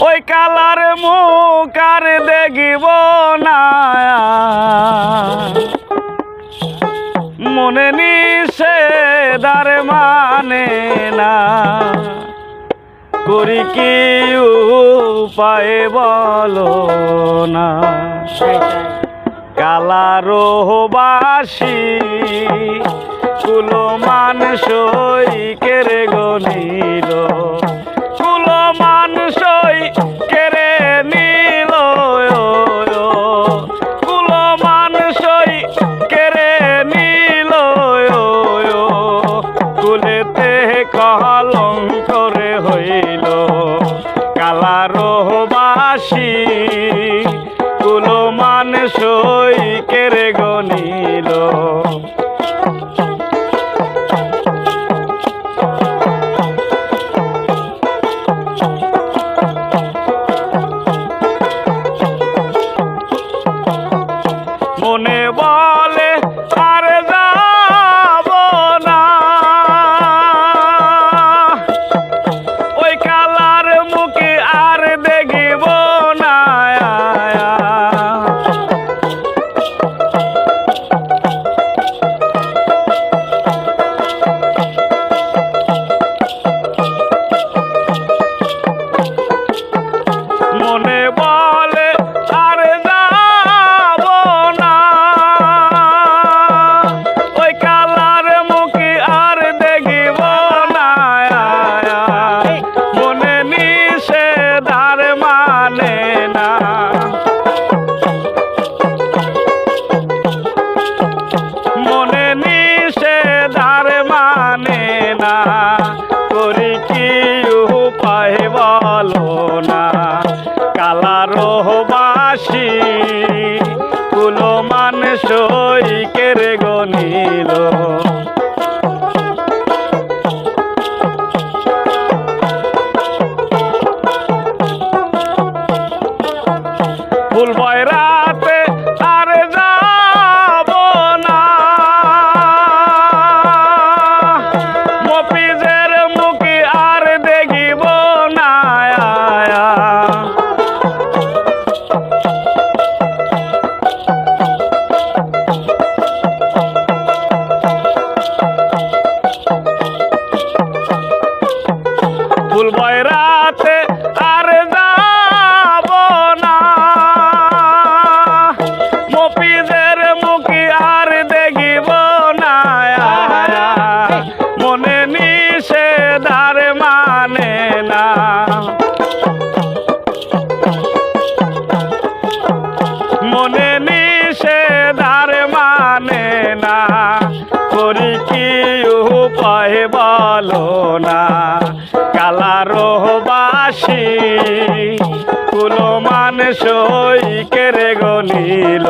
ওই কালার মুখ আর দেখিব না। মনে নিষেধার মানে না। করি কি উপায় বলো না। কালারোহবাসী কুলো মানসই কেরে গনিল কালারোহবাসী কুলো মানসই কেরে গনিল। মনে বলে আর কালারোহবাসী কুলো মানসই করি কি উপায় বলো না? কালারোহবাসী কুলো মানসই কেড়ে গনিল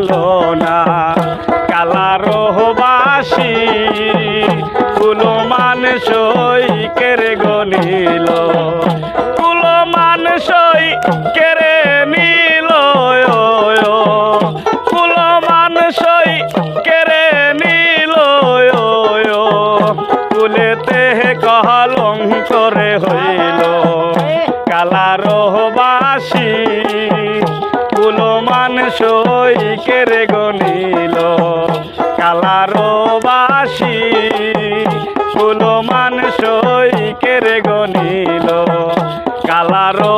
বলো না। কালারোহবাসী কোনো মানুষই কেড়ে গনিল কোনো মানুষই কেড়ে নিল কোনো মানসই মানসই কেরে গনিল কালারোবাসী ফুলমান মানসই কেরে গনিল কালারো